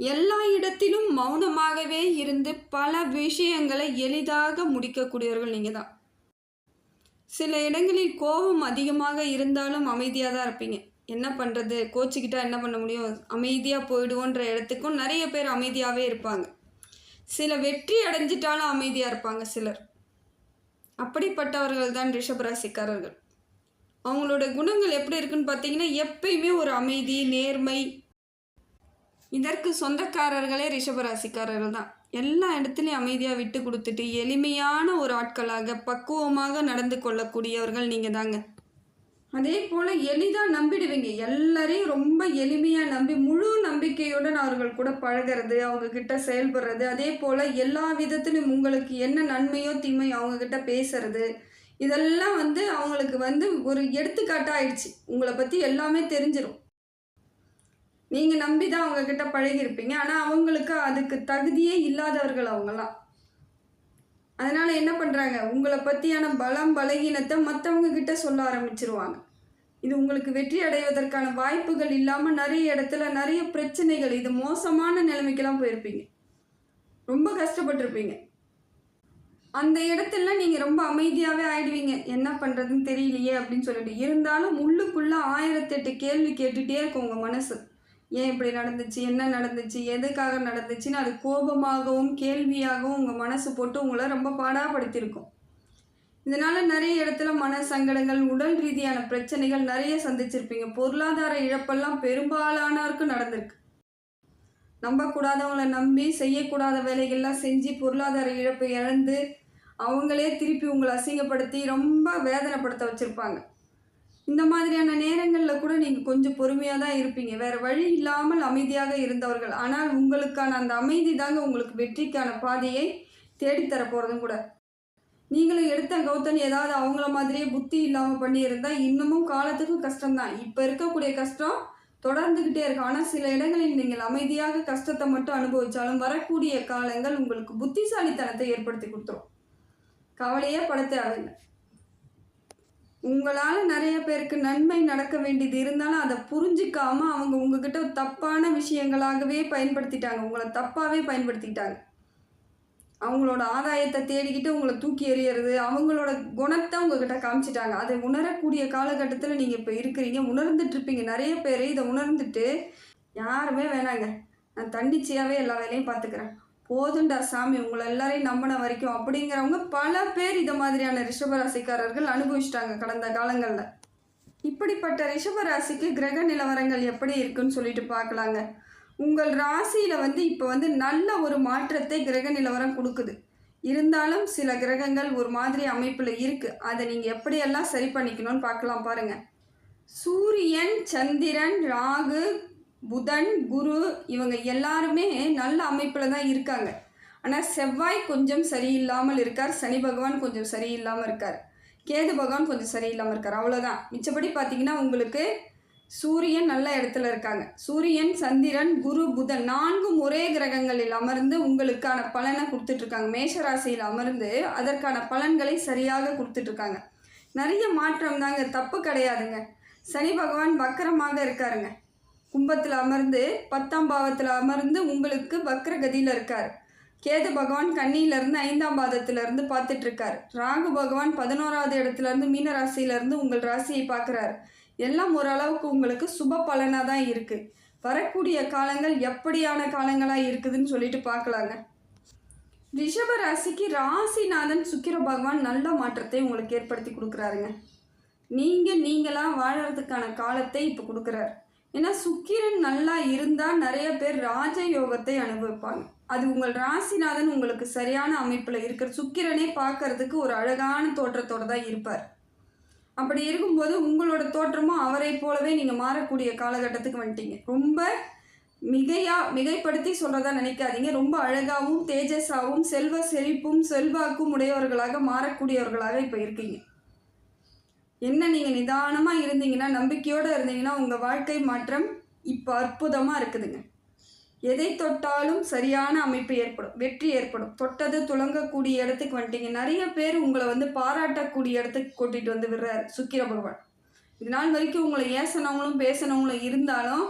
எல்லா இடத்திலும் மௌனமாகவே இருந்து பல விஷயங்களை எளிதாக முடிக்கக்கூடியவர்கள் நீங்கள் தான் சில இடங்களில் கோபம் அதிகமாக இருந்தாலும் அமைதியாக தான் இருப்பீங்க. என்ன பண்ணுறது கோச்சிக்கிட்டா என்ன பண்ண முடியும்? அமைதியாக போயிடுவோன்ற இடத்துக்கும் நிறைய பேர் அமைதியாகவே இருப்பாங்க. சில வெற்றி அடைஞ்சிட்டாலும் அமைதியாக இருப்பாங்க சிலர். அப்படிப்பட்டவர்கள் தான் ரிஷபராசிக்காரர்கள் அவங்களோட குணங்கள் எப்படி இருக்குன்னு பார்த்தீங்கன்னா எப்பயுமே ஒரு அமைதி நேர்மை இதற்கு சொந்தக்காரர்களே ரிஷபராசிக்காரர்கள் தான் எல்லா இடத்துலையும் அமைதியாக விட்டு கொடுத்துட்டு எளிமையான ஒரு ஆட்களாக பக்குவமாக நடந்து கொள்ளக்கூடியவர்கள் நீங்கள் தாங்க அதே போல் எளிதாக நம்பிடுவீங்க. எல்லாரையும் ரொம்ப எளிமையாக நம்பி முழு நம்பிக்கையுடன் அவர்கள் கூட பழகிறது அவங்கக்கிட்ட செயல்படுறது அதே போல் எல்லா விதத்திலும் உங்களுக்கு என்ன நன்மையோ தீமையோ அவங்கக்கிட்ட பேசுறது இதெல்லாம் வந்து அவங்களுக்கு வந்து ஒரு எடுத்துக்காட்டாயிடுச்சு உங்களை பற்றி எல்லாமே தெரிஞ்சிடும் நீங்கள் நம்பி தான் அவங்க கிட்ட பழகியிருப்பீங்க. ஆனால் அவங்களுக்கு அதுக்கு தகுதியே இல்லாதவர்கள் அவங்கெல்லாம் அதனால என்ன பண்ணுறாங்க உங்களை பற்றியான பலம் பலகீனத்தை மற்றவங்க கிட்ட சொல்ல ஆரம்பிச்சிருவாங்க. இது உங்களுக்கு வெற்றி அடைவதற்கான வாய்ப்புகள் இல்லாமல் நிறைய இடத்துல நிறைய பிரச்சனைகள் இது மோசமான நிலைமைக்கெல்லாம் போயிருப்பீங்க. ரொம்ப கஷ்டப்பட்டிருப்பீங்க. அந்த இடத்துல நீங்கள் ரொம்ப அமைதியாகவே ஆயிடுவீங்க. என்ன பண்ணுறதுன்னு தெரியலையே அப்படின்னு சொல்லிட்டு. இருந்தாலும் உள்ளுக்குள்ளே ஆயிரத்தெட்டு கேள்வி கேட்டுகிட்டே இருக்கும் உங்கள் மனசு. ஏன் இப்படி நடந்துச்சு? என்ன நடந்துச்சு? எதுக்காக நடந்துச்சுன்னு அது கோபமாகவும் கேள்வியாகவும் உங்கள் மனசு போட்டு உங்களை ரொம்ப பாடாப்படுத்தியிருக்கும். இதனால் நிறைய இடத்துல மன சங்கடங்கள் உடல் ரீதியான பிரச்சனைகள் நிறைய சந்திச்சிருப்பீங்க. பொருளாதார இழப்பெல்லாம் பெரும்பாலானோருக்கு நடந்திருக்கு. நம்பக்கூடாதவங்கள நம்பி செய்யக்கூடாத வேலைகள்லாம் செஞ்சு பொருளாதார இழப்பை இழந்து அவங்களே திருப்பி உங்களை அசிங்கப்படுத்தி ரொம்ப வேதனைப்படுத்த வச்சுருப்பாங்க. இந்த மாதிரியான நேரங்களில் கூட நீங்கள் கொஞ்சம் பொறுமையாக தான் இருப்பீங்க. வேறு வழி இல்லாமல் அமைதியாக இருந்தவர்கள். ஆனால் உங்களுக்கான அந்த அமைதி தாங்க உங்களுக்கு வெற்றிக்கான பாதையை தேடித்தர போகிறதும் கூட. நீங்களும் எடுத்த கௌதம் ஏதாவது அவங்கள மாதிரியே புத்தி இல்லாமல் பண்ணியிருந்தால் இன்னமும் காலத்துக்கும் கஷ்டம்தான். இப்போ இருக்கக்கூடிய கஷ்டம் தொடர்ந்துக்கிட்டே இருக்கும் ஆனால் சில இடங்களில் நீங்கள் அமைதியாக கஷ்டத்தை மட்டும் அனுபவித்தாலும் வரக்கூடிய காலங்கள் உங்களுக்கு புத்திசாலித்தனத்தை ஏற்படுத்தி கொடுத்துரும். கவலையே பட தேவையில்லை உங்களால் நிறைய பேருக்கு நன்மை நடக்க வேண்டியது இருந்தாலும் அதை புரிஞ்சிக்காம அவங்க உங்ககிட்ட தப்பான விஷயங்களாகவே பயன்படுத்திட்டாங்க. உங்களை தப்பாகவே பயன்படுத்திட்டாங்க. அவங்களோட ஆதாயத்தை தேடிக்கிட்டு உங்களை தூக்கி எறியறது அவங்களோட குணத்தை உங்ககிட்ட காமிச்சிட்டாங்க. அதை உணரக்கூடிய காலகட்டத்தில் நீங்கள் இப்போ இருக்கிறீங்க. உணர்ந்துட்டு இருப்பீங்க. நிறைய பேர் இதை உணர்ந்துட்டு யாருமே வேணாங்க. நான் தண்டிச்சியாகவே எல்லா வேலையும் பார்த்துக்கிறேன். போதுண்டா சாமி உங்களை எல்லாரையும் நம்பின வரைக்கும். அப்படிங்கிறவங்க பல பேர் இது மாதிரியான ரிஷபராசிக்காரர்கள் அனுபவிச்சிட்டாங்க கடந்த காலங்களில். இப்படிப்பட்ட ரிஷபராசிக்கு கிரக நிலவரங்கள் எப்படி இருக்குன்னு சொல்லிட்டு பார்க்கலாங்க. உங்கள் ராசியில் வந்து இப்போ வந்து நல்ல ஒரு மாற்றத்தை கிரக நிலவரம் கொடுக்குது. இருந்தாலும் சில கிரகங்கள் ஒரு மாதிரி அமைப்பில் இருக்குது அதை நீங்கள் எப்படியெல்லாம் சரி பண்ணிக்கணும்னு பார்க்கலாம் பாருங்கள் சூரியன் சந்திரன் ராகு புதன் குரு இவங்க எல்லாருமே நல்ல அமைப்பில் தான் இருக்காங்க. ஆனால் செவ்வாய் கொஞ்சம் சரியில்லாமல் இருக்கார். சனி பகவான் கொஞ்சம் சரியில்லாமல் இருக்கார். கேது பகவான் கொஞ்சம் சரியில்லாமல் இருக்கார். அவ்வளோதான் மிச்சப்படி பார்த்தீங்கன்னா உங்களுக்கு சூரியன் நல்ல இடத்துல இருக்காங்க. சூரியன் சந்திரன் குரு புதன் நான்கும் ஒரே கிரகங்களில் அமர்ந்து உங்களுக்கான பலனை கொடுத்துட்ருக்காங்க. மேஷராசியில் அமர்ந்து அதற்கான பலன்களை சரியாக கொடுத்துட்ருக்காங்க. நிறைய மாற்றம் தாங்க. தப்பு கிடையாதுங்க. சனி பகவான் வக்கரமாக இருக்காருங்க. கும்பத்தில் அமர்ந்து பத்தாம் பாவத்தில் அமர்ந்து உங்களுக்கு வக்ரகதியில் இருக்கார். கேது பகவான் கண்ணியிலேருந்து ஐந்தாம் பாதத்திலிருந்து பார்த்துட்ருக்கார். ராகு பகவான் பதினோராவது இடத்துலேருந்து மீன ராசியிலேருந்து உங்கள் ராசியை பார்க்குறார். எல்லாம் ஓரளவுக்கு உங்களுக்கு சுப பலனாக தான் இருக்குது வரக்கூடிய காலங்கள் எப்படியான காலங்களாக இருக்குதுன்னு சொல்லிட்டு பார்க்கலாங்க. ரிஷப ராசிக்கு ராசிநாதன் சுக்கிர பகவான் நல்ல மாற்றத்தை உங்களுக்கு ஏற்படுத்தி கொடுக்குறாருங்க. நீங்கள் நீங்களாக வாழறதுக்கான காலத்தை இப்போ கொடுக்குறாரு. ஏன்னா சுக்கிரன் நல்லா இருந்தால் நிறைய பேர் ராஜயோகத்தை அனுபவிப்பாங்க. அது உங்கள் ராசிநாதன் உங்களுக்கு சரியான அமைப்பில் இருக்கிற சுக்கிரனே பார்க்கறதுக்கு ஒரு அழகான தோற்றத்தோடு தான் இருப்பார். அப்படி இருக்கும்போது உங்களோட தோற்றமும் அவரை போலவே நீங்கள் மாறக்கூடிய காலகட்டத்துக்கு வந்துட்டீங்க. ரொம்ப மிகையா மிகைப்படுத்தி சொல்கிறதா நினைக்காதீங்க. ரொம்ப அழகாகவும் தேஜஸாகவும் செல்வ செழிப்பும் செல்வாக்கும் உடையவர்களாக மாறக்கூடியவர்களாக இப்போ இருக்கீங்க. என்ன நீங்கள் நிதானமாக இருந்தீங்கன்னா நம்பிக்கையோடு இருந்தீங்கன்னா உங்கள் வாழ்க்கை மாற்றம் இப்போ அற்புதமாக இருக்குதுங்க. எதை தொட்டாலும் சரியான அமைப்பு ஏற்படும் வெற்றி ஏற்படும். தொட்டது துளங்கக்கூடிய இடத்துக்கு வந்துட்டீங்க. நிறைய பேர் உங்களை வந்து பாராட்டக்கூடிய இடத்துக்கு கூட்டிகிட்டு வந்து விடுறாரு சுக்கிர பகவான். இது நாள் வரைக்கும் உங்களை ஏசனவங்களும் பேசினவங்களும் இருந்தாலும்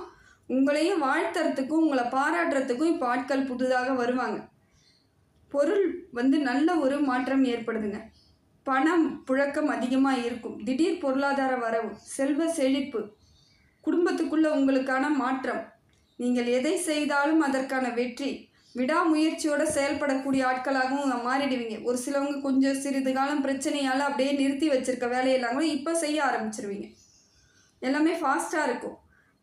உங்களையும் வாழ்த்துறதுக்கும் உங்களை பாராட்டுறதுக்கும் இப்போ ஆட்கள் புதிதாக வருவாங்க. பொருள் வந்து நல்ல ஒரு மாற்றம் ஏற்படுதுங்க. பணம் புழக்கம் அதிகமாக இருக்கும். திடீர் பொருளாதார வரவு செல்வ செழிப்பு குடும்பத்துக்குள்ள உங்களுக்கான மாற்றம். நீங்கள் எதை செய்தாலும் அதற்கான வெற்றி. விடாமுயற்சியோட செயல்படக்கூடிய ஆட்களாகவும் மாறிடுவீங்க. ஒரு சிலவங்க கொஞ்சம் சிறிது காலம் பிரச்சனையால் அப்படியே நிறுத்தி வச்சுருக்க வேலையெல்லாம் கூட இப்போ செய்ய ஆரம்பிச்சிருவீங்க. எல்லாமே ஃபாஸ்ட்டாக இருக்கும்.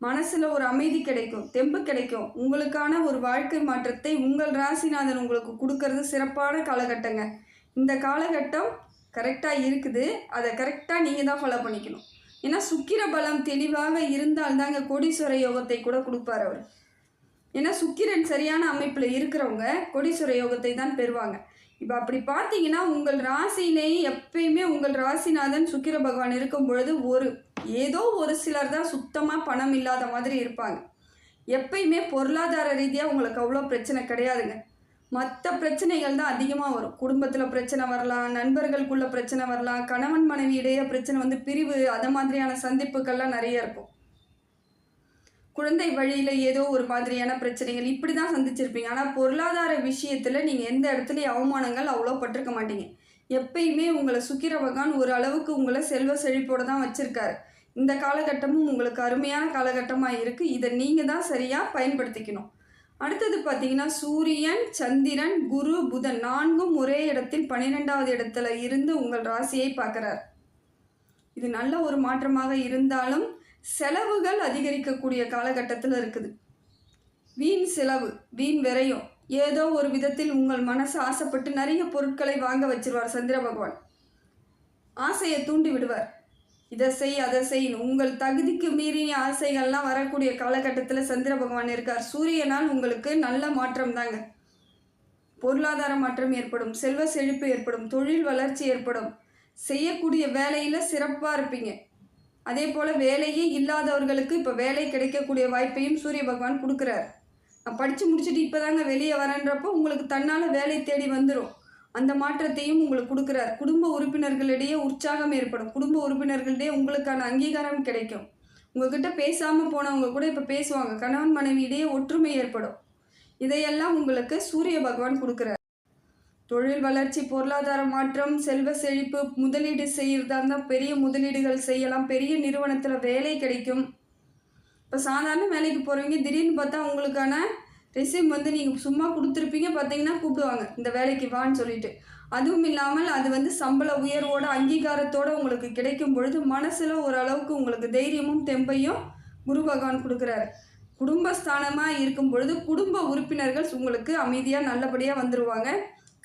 மனசில் ஒரு அமைதி கிடைக்கும் தெம்பு கிடைக்கும். உங்களுக்கான ஒரு வாழ்க்கை மாற்றத்தை உங்கள் ராசிநாதன் உங்களுக்கு கொடுக்கறது சிறப்பான காலகட்டங்க. இந்த காலகட்டம் கரெக்டாக இருக்குது. அதை கரெக்டாக நீங்கள் தான் ஃபாலோ பண்ணிக்கணும். ஏன்னா சுக்கிர பலம் தெளிவாக இருந்தால்தாங்க கொடிஸ்வர கோடீஸ்வர யோகத்தை கூட கொடுப்பார் அவர். ஏன்னா சுக்கிரன் சரியான அமைப்பில் இருக்கிறவங்க கோடீஸ்வர யோகத்தை தான் பெறுவாங்க. இப்போ அப்படி பார்த்தீங்கன்னா உங்கள் ராசியிலேயே எப்பயுமே உங்கள் ராசிநாதன் சுக்கிர பகவான் இருக்கும் பொழுது ஒரு ஏதோ ஒரு சிலர் தான் சுத்தமாக பணம் இல்லாத மாதிரி இருப்பாங்க. எப்பயுமே பொருளாதார ரீதியாக உங்களுக்கு அவ்வளோ பிரச்சனை கிடையாதுங்க. மற்ற பிரச்சனைகள் தான் அதிகமாக வரும். குடும்பத்தில் பிரச்சனை வரலாம் நண்பர்களுக்குள்ள பிரச்சனை வரலாம் கணவன் மனைவி இடையே பிரச்சனை வந்து பிரிவு அதை மாதிரியான சந்திப்புகள்லாம் நிறைய இருக்கும். குழந்தை வழியில் ஏதோ ஒரு மாதிரியான பிரச்சனைகள் இப்படி தான் சந்திச்சிருப்பீங்க. ஆனால் பொருளாதார விஷயத்தில் நீங்கள் எந்த இடத்துலையும் அவமானங்கள் அவ்வளோ பட்டிருக்க மாட்டீங்க. எப்பயுமே உங்களை சுக்கிர பகவான் ஒரு அளவுக்கு உங்களை செல்வ செழிப்போடு தான் வச்சுருக்காரு. இந்த காலகட்டமும் உங்களுக்கு அருமையான காலகட்டமாக இருக்குது இதை நீங்கள் தான் சரியாக பயன்படுத்திக்கணும். அடுத்தது பார்த்தீங்கன்னா சூரியன் சந்திரன் குரு புதன் நான்கும் ஒரே இடத்தில் பன்னிரெண்டாவது இடத்துல இருந்து உங்கள் ராசியை பார்க்குறார். இது நல்ல ஒரு மாற்றமாக இருந்தாலும் செலவுகள் அதிகரிக்கக்கூடிய காலகட்டத்தில் இருக்குது. வீண் செலவு வீண் விரையும் ஏதோ ஒரு விதத்தில் உங்கள் மனசு ஆசைப்பட்டு நிறைய பொருட்களை வாங்க வச்சிருவார் சந்திர பகவான். ஆசையை தூண்டி விடுவார். இதை செய் அதை செய் உங்கள் தகுதிக்கு மீறிய ஆசைகள்லாம் வரக்கூடிய காலகட்டத்தில் சந்திர பகவான் இருக்கார். சூரியனால் உங்களுக்கு நல்ல மாற்றம் தாங்க. பொருளாதார மாற்றம் ஏற்படும் செல்வ செழிப்பு ஏற்படும் தொழில் வளர்ச்சி ஏற்படும். செய்யக்கூடிய வேலையில் சிறப்பாக இருப்பீங்க. அதே போல் வேலையே இல்லாதவர்களுக்கு இப்போ வேலை கிடைக்கக்கூடிய வாய்ப்பையும் சூரிய பகவான் கொடுக்குறார். நான் படித்து முடிச்சுட்டு இப்போ தாங்க வெளியே வரேன்றப்போ உங்களுக்கு தன்னால் வேலை தேடி வந்துடும் அந்த மாற்றத்தையும் உங்களுக்கு கொடுக்குறார். குடும்ப உறுப்பினர்களிடையே உற்சாகம் ஏற்படும். குடும்ப உறுப்பினர்களிடையே உங்களுக்கான அங்கீகாரம் கிடைக்கும். உங்ககிட்ட பேசாமல் போனவங்க கூட இப்போ பேசுவாங்க. கணவன் மனைவியிடையே ஒற்றுமை ஏற்படும். இதையெல்லாம் உங்களுக்கு சூரிய பகவான் கொடுக்குறார். தொழில் வளர்ச்சி பொருளாதார மாற்றம் செல்வ செழிப்பு முதலீடு செய்கிறதா இருந்தால் பெரிய முதலீடுகள் செய்யலாம். பெரிய நிறுவனத்தில் வேலை கிடைக்கும். இப்போ சாதாரண வேலைக்கு போகிறவங்க திடீர்னு பார்த்தா உங்களுக்கான ரெசியூம் வந்து நீங்கள் சும்மா கொடுத்துருப்பீங்க பார்த்தீங்கன்னா கூப்பிடுவாங்க இந்த வேலைக்கு வான்னு சொல்லிட்டு. அதுவும் இல்லாமல் அது வந்து சம்பள உயர்வோட அங்கீகாரத்தோடு உங்களுக்கு கிடைக்கும் பொழுது மனசில் ஓரளவுக்கு உங்களுக்கு தைரியமும் தெம்பையும் குரு பகவான் கொடுக்குறாரு. குடும்பஸ்தானமாக இருக்கும் பொழுது குடும்ப உறுப்பினர்கள் உங்களுக்கு அமைதியாக நல்லபடியாக வந்துடுவாங்க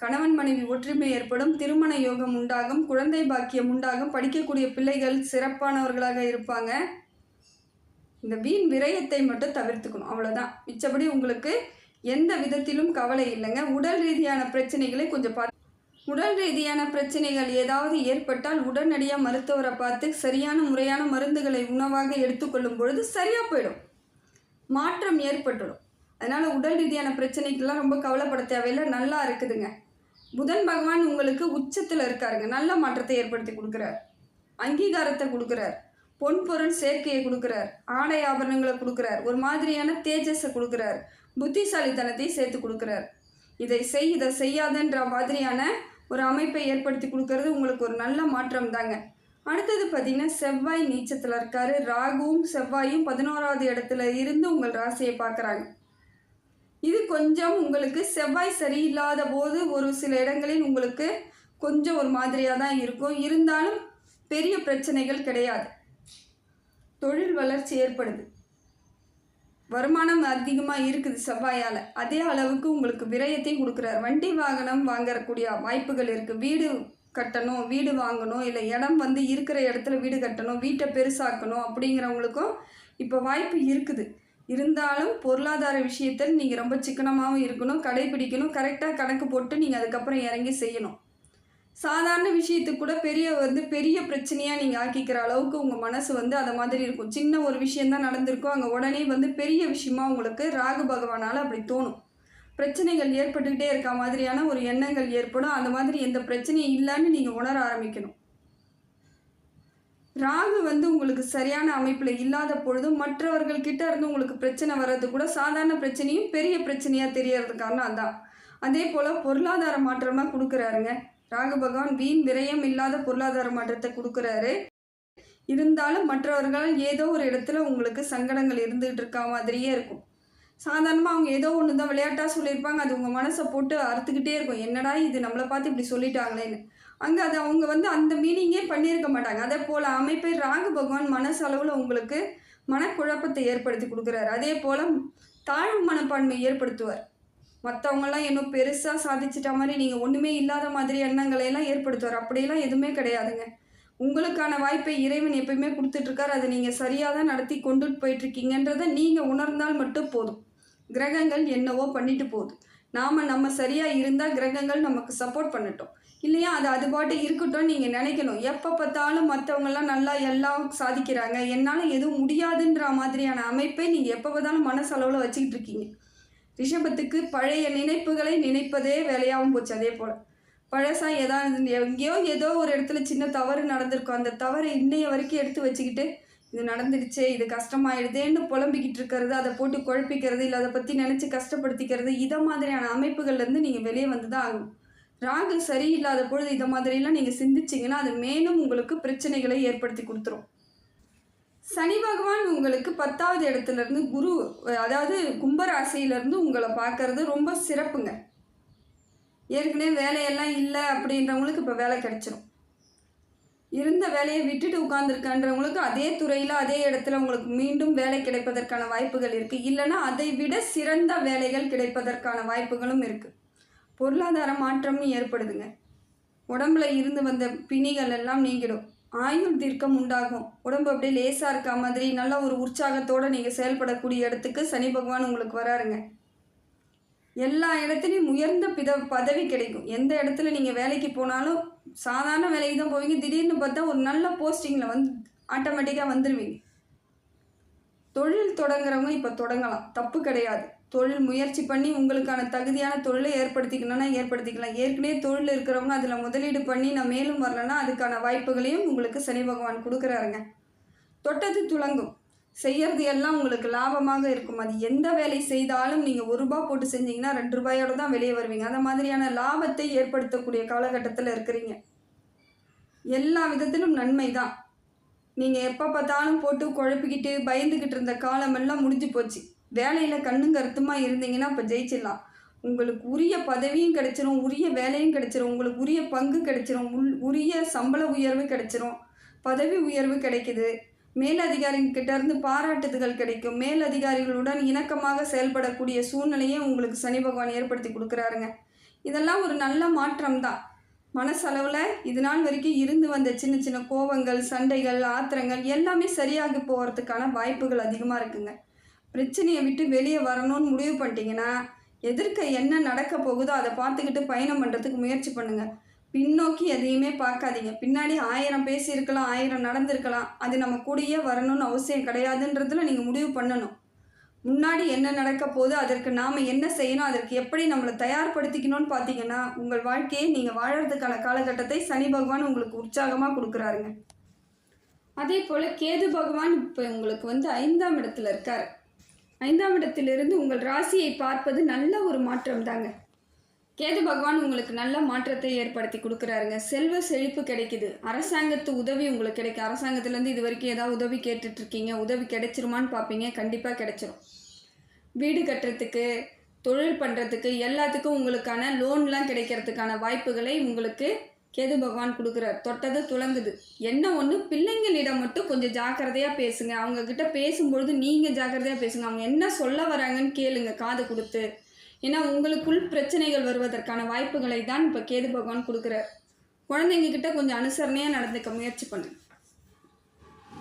கணவன் மனைவி ஒற்றுமை ஏற்படும் திருமண யோகம் உண்டாகும் குழந்தை பாக்கியம் உண்டாகும் படிக்கக்கூடிய பிள்ளைகள் சிறப்பானவர்களாக இருப்பாங்க. இந்த வீண் விரயத்தை மட்டும் தவிர்த்துக்கணும். அவ்வளோதான் மிச்சபடி உங்களுக்கு எந்த விதத்திலும் கவலை இல்லைங்க. உடல் ரீதியான பிரச்சனைகளை கொஞ்சம் பார்த்து உடல் ரீதியான பிரச்சனைகள் ஏதாவது ஏற்பட்டால் உடனடியாக மருத்துவரை பார்த்து சரியான முறையான மருந்துகளை உணவாக எடுத்துக்கொள்ளும் பொழுது சரியாக போயிடும். மாற்றம் ஏற்பட்டுடும். அதனால் உடல் ரீதியான பிரச்சனைக்கெல்லாம் ரொம்ப கவலைப்பட தேவையில்லை. நல்லா இருக்குதுங்க. புதன் பகவான் உங்களுக்கு உச்சத்தில் இருக்காருங்க. நல்ல மாற்றத்தை ஏற்படுத்தி கொடுக்குறார். அங்கீகாரத்தை கொடுக்குறார். பொன் பொருள் சேர்க்கையை கொடுக்குறார். ஆடை ஆபரணங்களை கொடுக்குறார். ஒரு மாதிரியான தேஜஸை கொடுக்குறார். புத்திசாலித்தனத்தை சேர்த்து கொடுக்குறார். இதை செய் இதை செய்யாதன்ற மாதிரியான ஒரு அமைப்பை ஏற்படுத்தி கொடுக்கறது உங்களுக்கு ஒரு நல்ல மாற்றம் தாங்க. அடுத்தது பார்த்தீங்கன்னா செவ்வாய் நீச்சத்தில் இருக்காரு. ராகுவும் செவ்வாயும் பதினோராவது இடத்துல இருந்து உங்கள் ராசியை பார்க்குறாங்க. இது கொஞ்சம் உங்களுக்கு செவ்வாய் சரியில்லாத போது ஒரு சில இடங்களில் உங்களுக்கு கொஞ்சம் ஒரு மாதிரியாக தான் இருக்கும். இருந்தாலும் பெரிய பிரச்சனைகள் கிடையாது. தொழில் வளர்ச்சி ஏற்படுது. வருமானம் அதிகமாக இருக்குது செவ்வாயால். அதே அளவுக்கு உங்களுக்கு விரயத்தையும் கொடுக்குறாரு. வண்டி வாகனம் வாங்கக்கூடிய வாய்ப்புகள் இருக்குது வீடு கட்டணும் வீடு வாங்கணும் இல்லை இடம் வந்து இருக்கிற இடத்துல வீடு கட்டணும் வீட்டை பெருசாக்கணும் அப்படிங்கிறவங்களுக்கும் இப்போ வாய்ப்பு இருக்குது. இருந்தாலும் பொருளாதார விஷயத்தில் நீங்கள் ரொம்ப சிக்கனமாகவும் இருக்கணும் கடைபிடிக்கணும் கரெக்டாக கணக்கு போட்டு நீங்கள் அதுக்கப்புறம் இறங்கி செய்யணும். சாதாரண விஷயத்துக்கு கூட பெரிய வந்து பெரிய பிரச்சனையாக நீங்கள் ஆக்கிக்கிற அளவுக்கு உங்கள் மனசு வந்து அதை மாதிரி இருக்கும். சின்ன ஒரு விஷயந்தான் நடந்திருக்கும். அங்கே உடனே வந்து பெரிய விஷயமா உங்களுக்கு ராகு பகவானால் அப்படி தோணும். பிரச்சனைகள் ஏற்பட்டுக்கிட்டே இருக்க மாதிரியான ஒரு எண்ணங்கள் ஏற்படும். அந்த மாதிரி எந்த பிரச்சனையும் இல்லைன்னு நீங்கள் உணர ஆரம்பிக்கணும். ராகு வந்து உங்களுக்கு சரியான அமைப்பில் இல்லாத பொழுதும் மற்றவர்கள் கிட்ட இருந்து உங்களுக்கு பிரச்சனை வர்றது கூட சாதாரண பிரச்சனையும் பெரிய பிரச்சனையாக தெரியறது காரணம் அதான். அதே போல் பொருளாதார மாற்றமாக கொடுக்குறாருங்க. ராகு பகவான் வீண் விரயம் இல்லாத பொருளாதார மாற்றத்தை கொடுக்குறாரு. இருந்தாலும் மற்றவர்கள் ஏதோ ஒரு இடத்துல உங்களுக்கு சங்கடங்கள் இருந்துகிட்டு இருக்கா மாதிரியே இருக்கும். சாதாரணமாக அவங்க ஏதோ ஒன்று தான் விளையாட்டாக சொல்லியிருப்பாங்க. அது உங்கள் மனசை போட்டு அறுத்துக்கிட்டே இருக்கும். என்னடா இது? நம்மளை பார்த்து இப்படி சொல்லிட்டாங்களேன்னு. அங்கே அது அவங்க வந்து அந்த மீனிங்கே பண்ணியிருக்க மாட்டாங்க. அதே போல் அமைப்பை ராகு பகவான் மனசளவில் உங்களுக்கு மனக்குழப்பத்தை ஏற்படுத்தி கொடுக்குறாரு. அதே போல் தாழ்வு மனப்பான்மை ஏற்படுத்துவார். மற்றவங்களாம் இன்னும் பெருசாக சாதிச்சிட்ட மாதிரி நீங்கள் ஒன்றுமே இல்லாத மாதிரி எண்ணங்களை எல்லாம் ஏற்படுத்துவார். அப்படியெல்லாம் எதுவுமே கிடையாதுங்க. உங்களுக்கான வாய்ப்பை இறைவன் எப்பயுமே கொடுத்துட்ருக்காரு. அதை நீங்கள் சரியாக தான் நடத்தி கொண்டுட்டு போயிட்டுருக்கீங்கன்றதை நீங்கள் உணர்ந்தால் மட்டும் போதும். கிரகங்கள் என்னவோ பண்ணிட்டு போகுது. நாம் நம்ம சரியாக இருந்தால் கிரகங்கள் நமக்கு சப்போர்ட் பண்ணட்டும். இல்லையா? அது அது பாட்டு இருக்கட்டும் நீங்கள் நினைக்கணும். எப்போ பார்த்தாலும் மற்றவங்கெல்லாம் நல்லா எல்லாம் சாதிக்கிறாங்க. என்னால் எதுவும் முடியாதுன்ற மாதிரியான அமைப்பை நீங்கள் எப்போ பார்த்தாலும் மனசளவில் வச்சுக்கிட்டு இருக்கீங்க ரிஷபத்துக்கு பழைய நினைப்புகளை நினைப்பதே வேலையாகவும் போச்சு அதே போல். பழசா ஏதாவது எங்கேயோ ஏதோ ஒரு இடத்துல சின்ன தவறு நடந்திருக்கும் அந்த தவறை இன்னைய வரைக்கும் எடுத்து வச்சுக்கிட்டு இது நடந்துடுச்சே இது கஷ்டமாயிடுதேன்னு புலம்பிக்கிட்டு இருக்கிறது அதை போட்டு குழப்பிக்கிறது இல்லை அதை பற்றி நினச்சி கஷ்டப்படுத்திக்கிறது இதை மாதிரியான அமைப்புகள்லேருந்து நீங்கள் வெளியே வந்து தான் ஆகும் ராகு சரியில்லாத பொழுது இதை மாதிரிலாம் நீங்கள் சிந்திச்சிங்கன்னா அது மேலும் உங்களுக்கு பிரச்சனைகளை ஏற்படுத்தி கொடுத்துரும். சனி பகவான் உங்களுக்கு பத்தாவது இடத்துலேருந்து குரு அதாவது கும்பராசியிலேருந்து உங்களை பார்க்கறது ரொம்ப சிறப்புங்க. ஏற்கனவே வேலையெல்லாம் இல்லை அப்படின்றவங்களுக்கு இப்போ வேலை கிடைச்சிரும். இருந்த வேலையை விட்டுட்டு உட்காந்துருக்கன்றவங்களுக்கு அதே துறையில் அதே இடத்துல உங்களுக்கு மீண்டும் வேலை கிடைப்பதற்கான வாய்ப்புகள் இருக்குது இல்லைன்னா அதை விட சிறந்த வேலைகள் கிடைப்பதற்கான வாய்ப்புகளும் இருக்குது பொருளாதார மாற்றமும் ஏற்படுதுங்க. உடம்புல இருந்து வந்த பிணிகள் எல்லாம் நீங்கிடும். ஆயுள் தீர்க்கம் உண்டாகும். உடம்பு அப்படியே லேசாக இருக்க மாதிரி நல்ல ஒரு உற்சாகத்தோடு நீங்கள் செயல்படக்கூடிய இடத்துக்கு சனி பகவான் உங்களுக்கு வராருங்க. எல்லா இடத்துலையும் உயர்ந்த பித பதவி கிடைக்கும். எந்த இடத்துல நீங்கள் வேலைக்கு போனாலும் சாதாரண வேலைக்கு தான் போவீங்க. திடீர்னு பார்த்தா ஒரு நல்ல போஸ்டிங்கில் வந்து ஆட்டோமேட்டிக்காக வந்துடுவீங்க தொழில் தொடங்குறவங்க இப்போ தொடங்கலாம். தப்பு கிடையாது. தொழில் முயற்சி பண்ணி உங்களுக்கான தகுதியான தொழிலை ஏற்படுத்திக்கணும்னா ஏற்படுத்திக்கலாம். ஏற்கனவே தொழில் இருக்கிறவங்க அதில் முதலீடு பண்ணி நான் மேலும் வரலன்னா அதுக்கான வாய்ப்புகளையும் உங்களுக்கு சனி பகவான் கொடுக்குறாருங்க. தொட்டது துளங்கும். செய்கிறது எல்லாம் உங்களுக்கு லாபமாக இருக்கும். அது எந்த வேலை செய்தாலும் நீங்கள் ஒரு ரூபா போட்டு செஞ்சீங்கன்னா ரெண்டு ரூபாயோட தான் வெளியே வருவீங்க. அந்த மாதிரியான லாபத்தை ஏற்படுத்தக்கூடிய காலகட்டத்தில் இருக்கிறீங்க. எல்லா விதத்திலும் நன்மை தான். நீங்கள் எப்போ பார்த்தாலும் போட்டு குழப்பிக்கிட்டு பயந்துக்கிட்டு இருந்த காலமெல்லாம் முடிஞ்சு போச்சு. வேலையில் கண்ணும் கருத்துமாக இருந்தீங்கன்னா இப்போ ஜெயிச்சிடலாம். உங்களுக்கு உரிய பதவியும் கிடைச்சிரும் உரிய வேலையும் கிடைச்சிரும் உங்களுக்கு உரிய பங்கு கிடைச்சிரும் உள் உரிய சம்பள உயர்வு கிடைச்சிரும். பதவி உயர்வு கிடைக்குது. மேலதிகாரிகிட்ட இருந்து பாராட்டுதல்கள் கிடைக்கும். மேலதிகாரிகளுடன் இணக்கமாக செயல்படக்கூடிய சூழ்நிலையை உங்களுக்கு சனி பகவான் ஏற்படுத்தி கொடுக்குறாருங்க. இதெல்லாம் ஒரு நல்ல மாற்றம் தான். மனசளவில் இது நாள் வரைக்கும் இருந்து வந்த சின்ன சின்ன கோபங்கள் சண்டைகள் ஆத்திரங்கள் எல்லாமே சரியாகி போகிறதுக்கான வாய்ப்புகள் அதிகமாக இருக்குங்க. பிரச்சனையை விட்டு வெளியே வரணும்னு முடிவு பண்ணிட்டீங்கன்னா எதிர்க்க என்ன நடக்க போகுதோ அதை பார்த்துக்கிட்டு பயணம் பண்ணுறதுக்கு முயற்சி பண்ணுங்கள் பின்னோக்கி எதையுமே பார்க்காதீங்க. பின்னாடி ஆயிரம் பேசியிருக்கலாம் ஆயிரம் நடந்திருக்கலாம். அது நம்ம கூடயே வரணும்னு அவசியம் கிடையாதுன்றதுல நீங்கள் முடிவு பண்ணணும். முன்னாடி என்ன நடக்க போகுது அதற்கு நாம் என்ன செய்யணும் அதற்கு எப்படி நம்மளை தயார்படுத்திக்கணும்னு பார்த்தீங்கன்னா உங்கள் வாழ்க்கையை நீங்கள் வாழறதுக்கான காலகட்டத்தை சனி பகவான் உங்களுக்கு உற்சாகமாக கொடுக்குறாருங்க. அதே போல் கேது பகவான் இப்போ உங்களுக்கு வந்து ஐந்தாம் இடத்துல இருக்கார். ஐந்தாம் இடத்திலிருந்து உங்கள் ராசியை பார்ப்பது நல்ல ஒரு மாற்றம் தாங்க கேது பகவான் உங்களுக்கு நல்ல மாற்றத்தை ஏற்படுத்தி கொடுக்குறாருங்க. செல்வ செழிப்பு கிடைக்குது. அரசாங்கத்து உதவி உங்களுக்கு கிடைக்கும். அரசாங்கத்துலேருந்து இது வரைக்கும் ஏதாவது உதவி கேட்டுட்ருக்கீங்க. உதவி கிடைச்சிருமான்னு பார்ப்பீங்க. கண்டிப்பாக கிடைச்சிரும். வீடு கட்டுறதுக்கு தொழில் பண்ணுறதுக்கு எல்லாத்துக்கும் உங்களுக்கான லோன்லாம் கிடைக்கிறதுக்கான வாய்ப்புகளை உங்களுக்கு கேது பகவான் கொடுக்குறார் தொட்டது துளங்குது. என்ன ஒன்று பிள்ளைங்களிடம் மட்டும் கொஞ்சம் ஜாக்கிரதையாக பேசுங்க. அவங்கக்கிட்ட பேசும்பொழுது நீங்கள் ஜாக்கிரதையாக பேசுங்க. அவங்க என்ன சொல்ல வராங்கன்னு கேளுங்க காது கொடுத்து. ஏன்னா உங்களுக்குள் பிரச்சனைகள் வருவதற்கான வாய்ப்புகளை தான் இப்போ கேது பகவான் கொடுக்குறார். குழந்தைங்க கிட்ட கொஞ்சம் அனுசரணையாக நடந்துக்க முயற்சி பண்ணுங்க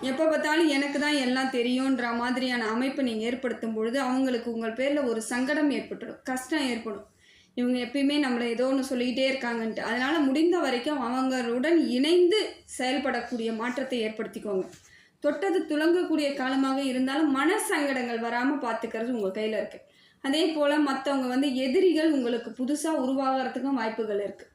எப்போ பார்த்தாலும் எனக்கு தான் எல்லாம் தெரியுன்ற மாதிரியான அமைப்பை நீங்கள் ஏற்படுத்தும் பொழுது அவங்களுக்கு உங்கள் பேரில் ஒரு சங்கடம் ஏற்பட்டுடும். கஷ்டம் ஏற்படும். இவங்க எப்பயுமே நம்மளை ஏதோ ஒன்று சொல்லிக்கிட்டே இருக்காங்கன்ட்டு. அதனால் முடிந்த வரைக்கும் அவங்களுடன் இணைந்து செயல்படக்கூடிய மாற்றத்தை ஏற்படுத்திக்கோங்க. தொட்டது துளங்கக்கூடிய காலமாக இருந்தாலும் மன சங்கடங்கள் வராமல் பார்த்துக்கிறது உங்கள் கையில் இருக்குது அதே போல் மற்றவங்க வந்து எதிரிகள் உங்களுக்கு புதுசாக உருவாகிறதுக்கும் வாய்ப்புகள் இருக்குது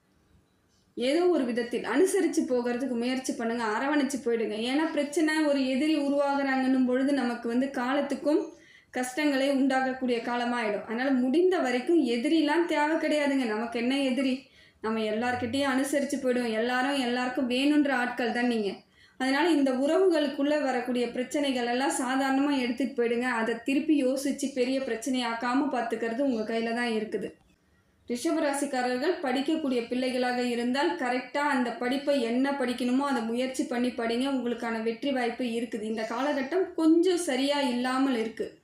ஏதோ ஒரு விதத்தில் அனுசரித்து போகிறதுக்கு முயற்சி பண்ணுங்கள் அரவணைச்சு போயிடுங்க. ஏன்னா பிரச்சனை ஒரு எதிரி உருவாகுறாங்கன்னும் பொழுது நமக்கு வந்து காலத்துக்கும் கஷ்டங்களை உண்டாகக்கூடிய காலமாயிடும். அதனால் முடிந்த வரைக்கும் எதிரிலாம் தேவை கிடையாதுங்க. நமக்கு என்ன எதிரி? நம்ம எல்லார்கிட்டேயும் அனுசரித்து போயிடும் எல்லாரும் எல்லாருக்கும் வேணுன்ற ஆட்கள் தான் நீங்கள் அதனால் இந்த உறவுகளுக்குள்ளே வரக்கூடிய பிரச்சனைகள் எல்லாம் சாதாரணமாக எடுத்துகிட்டு போயிடுங்க. அதை திருப்பி யோசித்து பெரிய பிரச்சனையாக்காமல் பார்த்துக்கிறது உங்கள் கையில் தான் இருக்குது. ரிஷபராசிக்காரர்கள் படிக்கக்கூடிய பிள்ளைகளாக இருந்தால் கரெக்டாக அந்த படிப்பை என்ன படிக்கணுமோ அதை முயற்சி பண்ணி படிங்க. உங்களுக்கான வெற்றி வாய்ப்பு இருக்குது. இந்த காலகட்டம் கொஞ்சம் சரியாக இல்லாமல் இருக்குது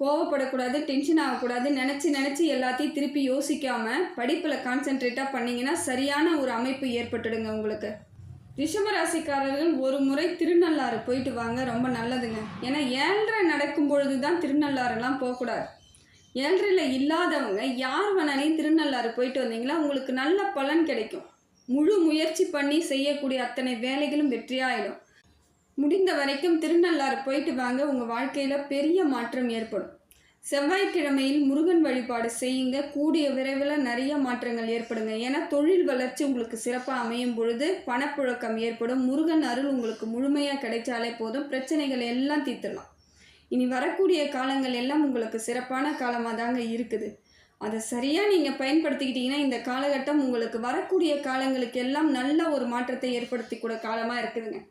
கோவப்படக்கூடாது டென்ஷன் ஆகக்கூடாது நினச்சி நினச்சி எல்லாத்தையும் திருப்பி யோசிக்காமல் படிப்பில் கான்சென்ட்ரேட்டாக பண்ணிங்கன்னா சரியான ஒரு அமைப்பு ஏற்பட்டுடுங்க உங்களுக்கு. ரிஷபராசிக்காரர்கள் ஒரு முறை திருநள்ளாறு போயிட்டு வாங்க ரொம்ப நல்லதுங்க. ஏன்னா ஏழ்ரை நடக்கும் பொழுது தான் திருநள்ளாறுலாம் போகக்கூடாது. ஏழ்ரையில் இல்லாதவங்க யார் வேணாலையும் திருநள்ளாறு போயிட்டு வந்தீங்களா உங்களுக்கு நல்ல பலன் கிடைக்கும். முழு முயற்சி பண்ணி செய்யக்கூடிய அத்தனை வேலைகளும் வெற்றியாயிடும். முடிந்த வரைக்கும் திருநள்ளாறு போயிட்டு வாங்க. உங்கள் வாழ்க்கையில் பெரிய மாற்றம் ஏற்படும். செவ்வாய்க்கிழமையில் முருகன் வழிபாடு செய்யுங்க. கூடிய விரைவில் நிறைய மாற்றங்கள் ஏற்படுங்க. ஏன்னா தொழில் வளர்ச்சி உங்களுக்கு சிறப்பாக அமையும் பொழுது பணப்புழக்கம் ஏற்படும். முருகன் அருள் உங்களுக்கு முழுமையாக கிடைச்சாலே போதும். பிரச்சனைகள் எல்லாம் தீர்த்துடலாம். இனி வரக்கூடிய காலங்கள் எல்லாம் உங்களுக்கு சிறப்பான காலமாக தாங்க இருக்குது. அதை சரியாக நீங்கள் பயன்படுத்திக்கிட்டீங்கன்னா இந்த காலகட்டம் உங்களுக்கு வரக்கூடிய காலங்களுக்கு எல்லாம் நல்ல ஒரு மாற்றத்தை ஏற்படுத்தி கூட காலமாக இருக்குதுங்க.